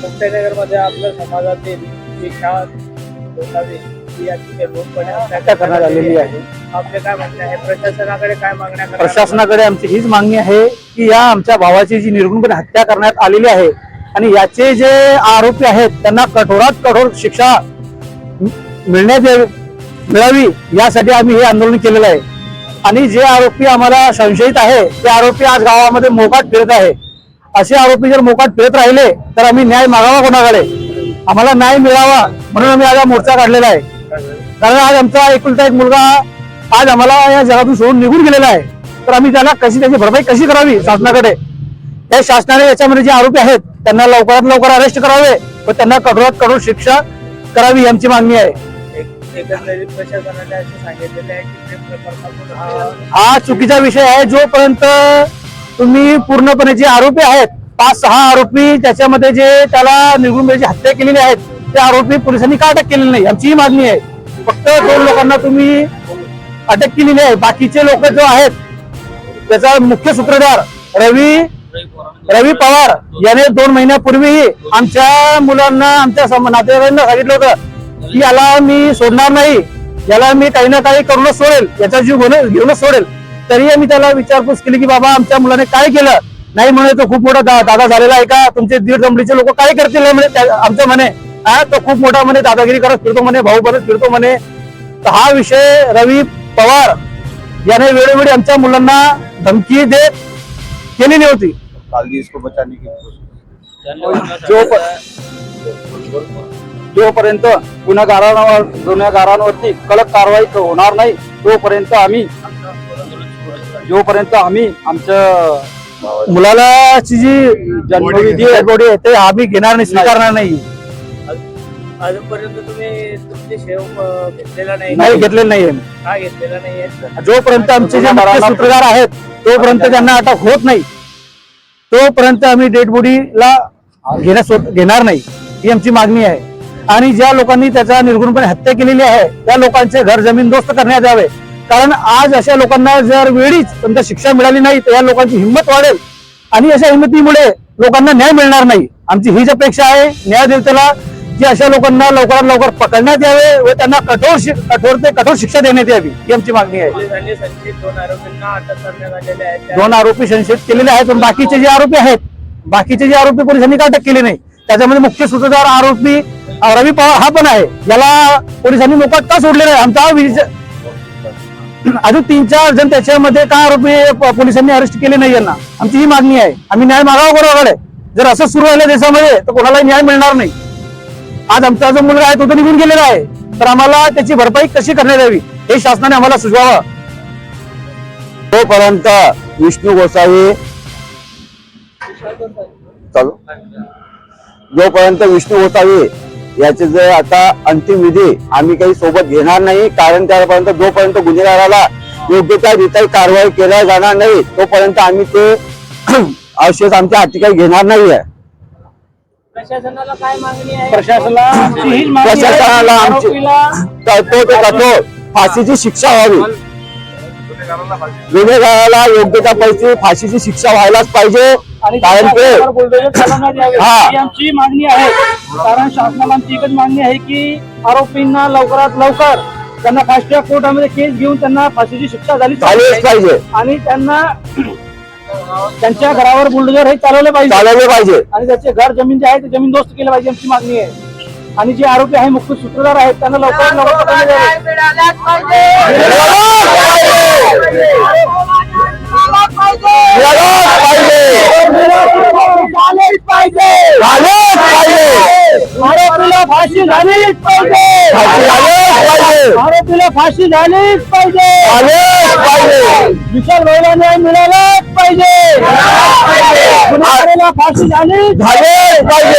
मुक्ताईनगरमध्ये आपल्या समाजातील जी शाळा होतावी ती या ठिकाणी रोखपणे हत्या करण्यात आलेली आहे? आपले काय म्हणणे आहे? प्रशासनाकडे काय मागण्या करणार? प्रशासनाकडे आमची हीच मागणी आहे की या आमच्या भावाची जी निर्गुणपणे हत्या करण्यात आलेली आहे आणि याचे जे आरोपी आहेत त्यांना कठोरात कठोर शिक्षा मिळण्यात यावी मिळावी यासाठी आम्ही हे आंदोलन केलेलं आहे. आणि जे आरोपी आम्हाला संशयित आहे ते आरोपी आज गावामध्ये मोकाट फिरत आहे. असे आरोपी जर मोकाट फिरत राहिले तर आम्ही न्याय मागावा कोणाकडे? आम्हाला न्याय मिळावा म्हणून आम्ही आज हा मोर्चा काढलेला आहे. कारण आज आमचा एकुलता एक मुलगा आज आम्हाला या जगातून सोडून निघून गेलेला आहे. तर आम्ही त्याला कशी त्याची भरपाई कशी करावी शासनाकडे? त्या शासनाने याच्यामध्ये जे आरोपी आहेत त्यांना लवकरात लवकर अरेस्ट करावे व त्यांना कठोरात कठोर शिक्षा करावी आमची मागणी आहे. हा चुकीचा विषय आहे. जोपर्यंत तुम्ही पूर्णपणे जे आरोपी आहेत पाच सहा आरोपी त्याच्यामध्ये जे त्याला निर्गुणपणे हत्या केलेली आहेत ते आरोपी पोलिसांनी का अटक केलेली नाही आमचीही मागणी आहे. फक्त दोन लोकांना तुम्ही अटक केलेली आहे. बाकीचे लोक जो आहेत त्याचा मुख्य सूत्रधार रवी रवी पवार याने दोन महिन्यापूर्वीही आमच्या मुलांना आमच्या सम- नातेवाईकांना सांगितलं होतं की याला मी सोडणार नाही. याला मी काही ना काही करूनच सोडेल. याचा जीव घेऊनच सोडेल. तरी आम्ही त्याला विचारपूस केली की बाबा आमच्या मुलाने काय केलं? नाही म्हणे तो खूप मोठा दादा झालेला आहे का? तुमचे दीड दमडीचे लोक काय करतील हे म्हणे? त्या- आमचं म्हणे हा तो खूप मोठा म्हणे दादागिरी करत फिरतो म्हणे भाऊ करत फिरतो म्हणे. तर हा विषय रवी पवार याने वेळोवेळी आमच्या मुलांना धमकी देत केलेली होती. जोपर्यंत गुन्हेगारांवर गुन्हेगारांवरती कडक कारवाई होणार नाही तोपर्यंत आम्ही जोपर्यंत आम्ही आमच्या मुलाला ची जी जन्मविधी बॉडी आहे ते आम्ही घेणार नाही स्वीकारणार नाही. अजूनपर्यंत तुम्ही तुमचे शेव अ, घेतलेला नाही. नाही घेतलेलं नाहीये. का घेतलेला नाही जोपर्यंत आमचे जे मुख्य सूत्रधार आहेत तोपर्यंत त्यांना अटक होत नाही. तोपर्यंत आम्ही डेड बॉडीला घेण्यास घेणार नाही ही आमची मागणी आहे. आणि ज्या लोकांनी त्याचा निर्गुणपणे हत्या केलेली आहे त्या लोकांचे घर जमीन दोस्त करण्यात यावे. कारण आज अशा लोकांना जर वेळीच त्यांना शिक्षा मिळाली नाही तर या लोकांची हिंमत वाढेल. आणि अशा हिंमतीमुळे लोकांना न्याय मिळणार नाही. आमची हीच अपेक्षा आहे. न्याय देवतेला की अशा लोकांना लवकरात लवकर पकडण्यात यावे व त्यांना कठोर कठोर ते कठोर शिक्षा देण्यात यावी ही आमची मागणी आहे. दोन आरोपी संशयित केलेले आहेत पण बाकीचे जे आरोपी आहेत बाकीचे जे आरोपी पोलिसांनी का अटक केली नाही. त्याच्यामध्ये मुख्य सूत्रधार आरोपी रवी पवार हा पण आहे. याला पोलिसांनी मोकाट का सोडले नाही? आमचा अजून तीन चार जण त्याच्यामध्ये का आरोपी पोलिसांनी अरेस्ट केले नाही यांना. आमची ही मागणी आहे. आम्ही न्याय मागावा बरोबर जर असं सुरू राहिलं देशामध्ये तर कोणालाही न्याय मिळणार नाही. आज आमचा जो मुलगा आहे तो तर निघून गेलेला आहे. तर आम्हाला त्याची भरपाई कशी करण्यात यावी हे शासनाने आम्हाला सुचवावं. तोपर्यंत विष्णू गोसावी चालू. जोपर्यंत विष्णू गोसावी याचे जे आता अंतिम विधी आम्ही काही सोबत घेणार नाही कारण त्यापर्यंत जोपर्यंत गुन्हेगाराला योग्य त्या रीती कारवाई केल्या जाणार नाही तोपर्यंत आम्ही ते अवशेष आमच्या हाती काही घेणार नाहीये. प्रशासनाला काय मागणी आहे? प्रशासनाची हीच मागणी आहे. प्रशासनाला आमची कठोर ते कठोर फाशीची शिक्षा व्हावी. गुन्हेगाराला योग्य त्या पैसे फाशीची शिक्षा व्हायलाच पाहिजे. आणि कारण ते. हा. आमची मागणी आहे. कारण शासनाला आमची एकच मागणी आहे की आरोपींना लवकरात लवकर त्यांना फास्ट ट्रॅक कोर्टामध्ये केस घेऊन त्यांना फाशीची शिक्षा झाली झालीच पाहिजे. आणि त्यांना त्यांच्या घरावर बुलडोझर हे चालवले पाहिजे. चालवले पाहिजे. आणि त्याचे घर जमीन जे आहे ते जमीन दोस्त केलं पाहिजे आमची मागणी आहे. आणि जे आरोपी आहे मुख्य सूत्रधार आहेत त्यांना लवकरात लवकर पकडले जावे. फाशी झालीच पाहिजे. फाशी झालीच पाहिजे. आरोपीला फाशी झालीच पाहिजे. विशाल भाईला न्याय मिळालाच पाहिजे. फाशी झालीच झालेच पाहिजे.